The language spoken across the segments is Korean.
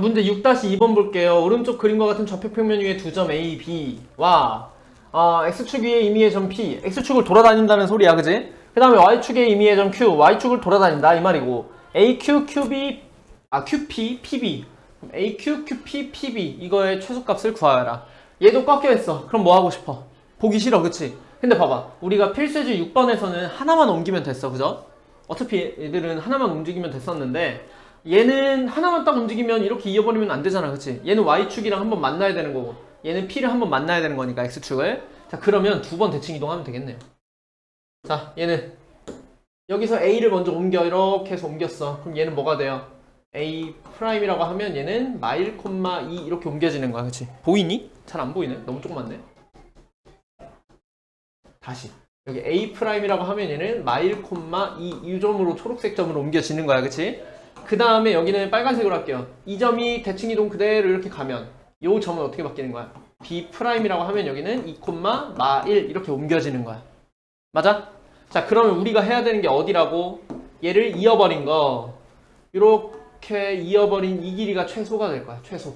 문제 6-2번 볼게요. 오른쪽 그림과 같은 좌표 평면 위에 두 점 A, B와 어, X축 위에 임의의 점 P, X축을 돌아다닌다는 소리야, 그지? 그 다음에 Y축에 임의의 점 Q, Y축을 돌아다닌다 이 말이고 AQ, QB, 아 QP, PB AQ, QP, PB 이거의 최소값을 구하여라. 얘도 꺾여 있어. 그럼 뭐 하고 싶어? 보기 싫어, 그치? 근데 봐봐. 우리가 필수지 6번에서는 하나만 옮기면 됐어, 그죠? 어차피 얘들은 하나만 움직이면 됐었는데 얘는 하나만 딱 움직이면 이렇게 이어버리면 안 되잖아 그치? 얘는 Y축이랑 한번 만나야 되는 거고 얘는 P를 한번 만나야 되는 거니까 X축을. 자 그러면 두 번 대칭 이동하면 되겠네요. 자 얘는 여기서 A를 먼저 옮겨. 이렇게 해서 옮겼어. 그럼 얘는 뭐가 돼요? A 프라임이라고 하면 얘는 마일 콤마 2 이렇게 옮겨지는 거야 그치? 보이니? 잘 안 보이네. 너무 조그맣네. 다시. 여기 A 프라임이라고 하면 얘는 마일 콤마 2 이 점으로 초록색 점으로 옮겨지는 거야 그치? 그 다음에 여기는 빨간색으로 할게요 이 점이 대칭 이동 그대로 이렇게 가면 이 점은 어떻게 바뀌는 거야? B 프라임이라고 하면 여기는 2 콤마 마1 이렇게 옮겨지는 거야 맞아? 자 그러면 우리가 해야 되는 게 어디라고? 얘를 이어버린 거 이렇게 이어버린 이 길이가 최소가 될 거야 최소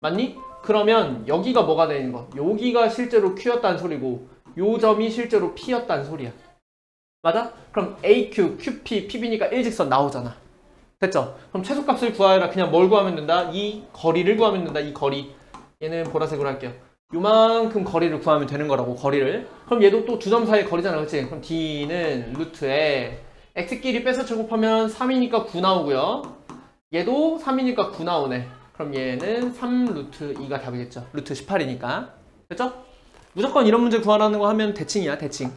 맞니? 그러면 여기가 뭐가 되는 거? 여기가 실제로 Q였다는 소리고 요 점이 실제로 P였다는 소리야. 맞아? 그럼 AQ, QP, PB니까 일직선 나오잖아. 됐죠? 그럼 최소값을 구하여라. 그냥 뭘 구하면 된다? 이 거리를 구하면 된다. 이 거리. 얘는 보라색으로 할게요. 요만큼 거리를 구하면 되는 거라고, 거리를. 그럼 얘도 또 두 점 사이의 거리잖아. 그치? 그럼 D는 루트에 X끼리 빼서 제곱하면 3이니까 9 나오고요. 얘도 3이니까 9 나오네. 그럼 얘는 3 루트 2가 답이겠죠. 루트 18이니까. 됐죠? 무조건 이런 문제 구하라는 거 하면 대칭이야, 대칭.